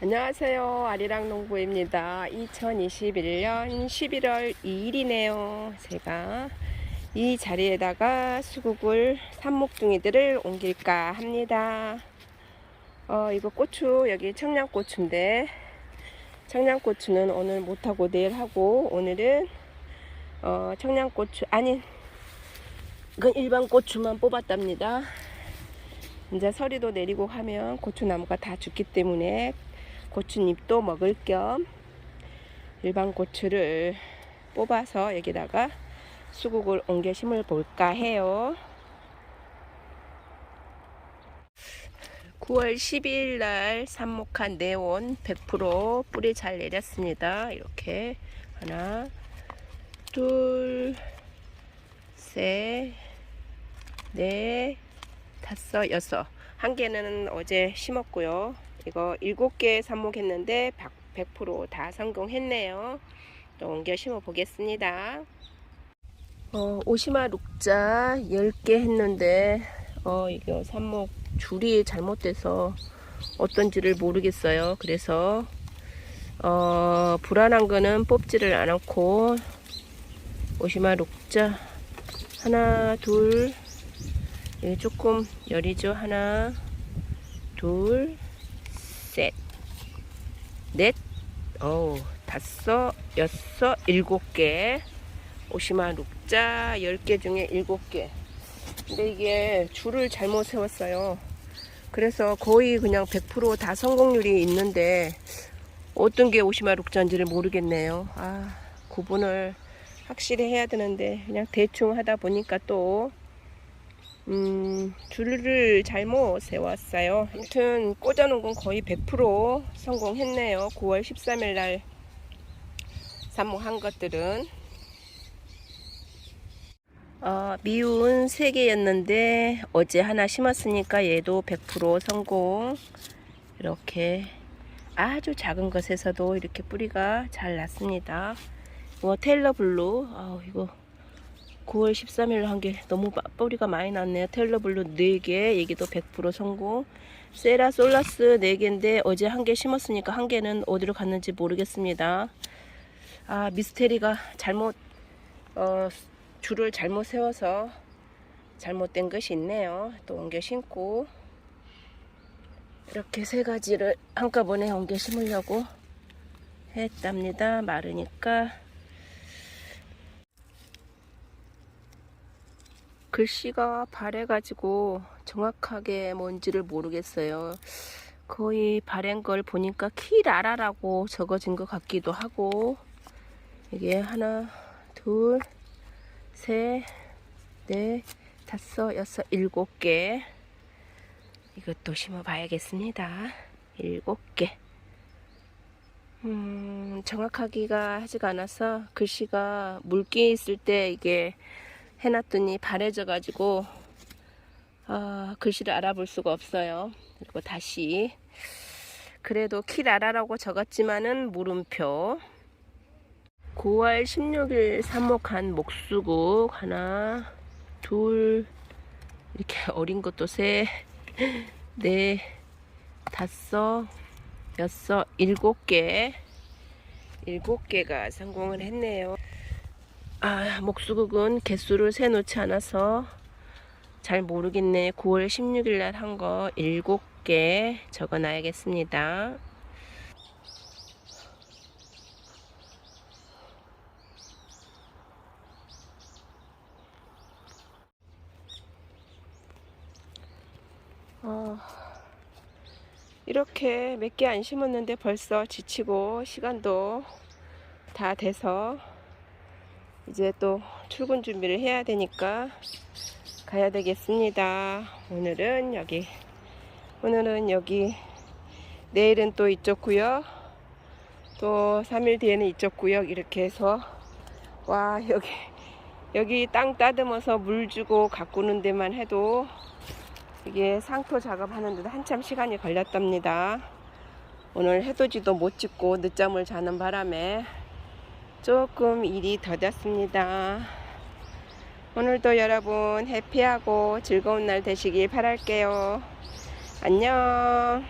안녕하세요. 아리랑 농부입니다. 2021년 11월 2일이네요. 제가 이 자리에다가 수국을 산목둥이들을 옮길까 합니다. 어, 이거 고추, 여기 청양고추인데, 청양고추는 오늘 못하고 내일 하고, 오늘은, 어, 청양고추, 아닌, 이건 일반 고추만 뽑았답니다. 이제 서리도 내리고 하면 고추나무가 다 죽기 때문에 고추잎도 먹을 겸 일반 고추를 뽑아서 여기다가 수국을 옮겨 심을 볼까 해요. 9월 12일 날 삽목한 네온 100% 뿌리 잘 내렸습니다. 이렇게 하나, 둘, 셋, 넷, 다섯, 여섯. 한 개는 어제 심었고요. 이거 일곱 개 삽목했는데 100%다 성공했네요. 또 옮겨 심어 보겠습니다. 어, 오시마 룩자 10개 했는데 어, 이거 삽목 줄이 잘못돼서 어떤지를 모르겠어요. 그래서 어, 불안한 거는 뽑지를 않고 오시마 룩자 하나 둘 여기 조금 열이죠 하나 둘 셋, 넷, 어 다섯, 여섯, 일곱 개. 오시마 룩자 10개 중에 7개. 근데 이게 줄을 잘못 세웠어요. 그래서 거의 그냥 100%다 성공률이 있는데 어떤 게 오시마 룩자인지를 모르겠네요. 아, 구분을 확실히 해야 되는데 그냥 대충 하다 보니까 또 음, 줄을 잘못 세웠어요. 아무튼 꽂아놓은 건 거의 100% 성공했네요. 9월 13일 날 삽목한 것들은. 어, 미운 3개였는데 어제 하나 심었으니까 얘도 100% 성공. 이렇게 아주 작은 것에서도 이렇게 뿌리가 잘 났습니다. 이거 테일러 블루. 아 이거 9월 13일 한게 너무 빠- 뿌리가 많이 났네요. 텔러블루 4개, 여기도 100% 성공. 세라 솔라스 4개인데 어제 한 개 심었으니까 한 개는 어디로 갔는지 모르겠습니다. 아, 미스테리가 잘못, 어, 줄을 잘못 세워서 잘못된 것이 있네요. 또 옮겨 심고. 이렇게 세 가지를 한꺼번에 옮겨 심으려고 했답니다. 마르니까. 글씨가 바래가지고 정확하게 뭔지를 모르겠어요. 거의 바랜 걸 보니까 키라라라고 적어진 것 같기도 하고 이게 하나, 둘, 셋, 넷, 다섯, 여섯, 일곱 개 이것도 심어봐야겠습니다. 일곱 개. 음, 정확하기가 하지가 않아서 글씨가 물기 있을 때 이게 해놨더니 바래져 가지고 아, 글씨를 알아볼 수가 없어요. 그리고 다시 그래도 키라라라고 적었지만은 물음표 9월 16일 삽목한 목수국 하나 둘 이렇게 어린 것도 셋넷 다섯 여섯 일곱 개 일곱 개가 성공을 했네요. 아, 목수국은 개수를 세 놓지 않아서 잘 모르겠네. 9월 16일 날 한 거 7개 적어 놔야겠습니다. 어, 이렇게 몇 개 안 심었는데 벌써 지치고 시간도 다 돼서 이제 또 출근 준비를 해야 되니까 가야 되겠습니다. 오늘은 여기, 오늘은 여기, 내일은 또 이쪽 구역, 또 3일 뒤에는 이쪽 구역 이렇게 해서 와 여기 여기 땅 따듬어서 물 주고 가꾸는 데만 해도 이게 상토 작업하는 데도 한참 시간이 걸렸답니다. 오늘 해돋이도 못 찍고 늦잠을 자는 바람에 조금 일이 더뎠습니다. 오늘도 여러분 해피하고 즐거운 날 되시길 바랄게요. 안녕.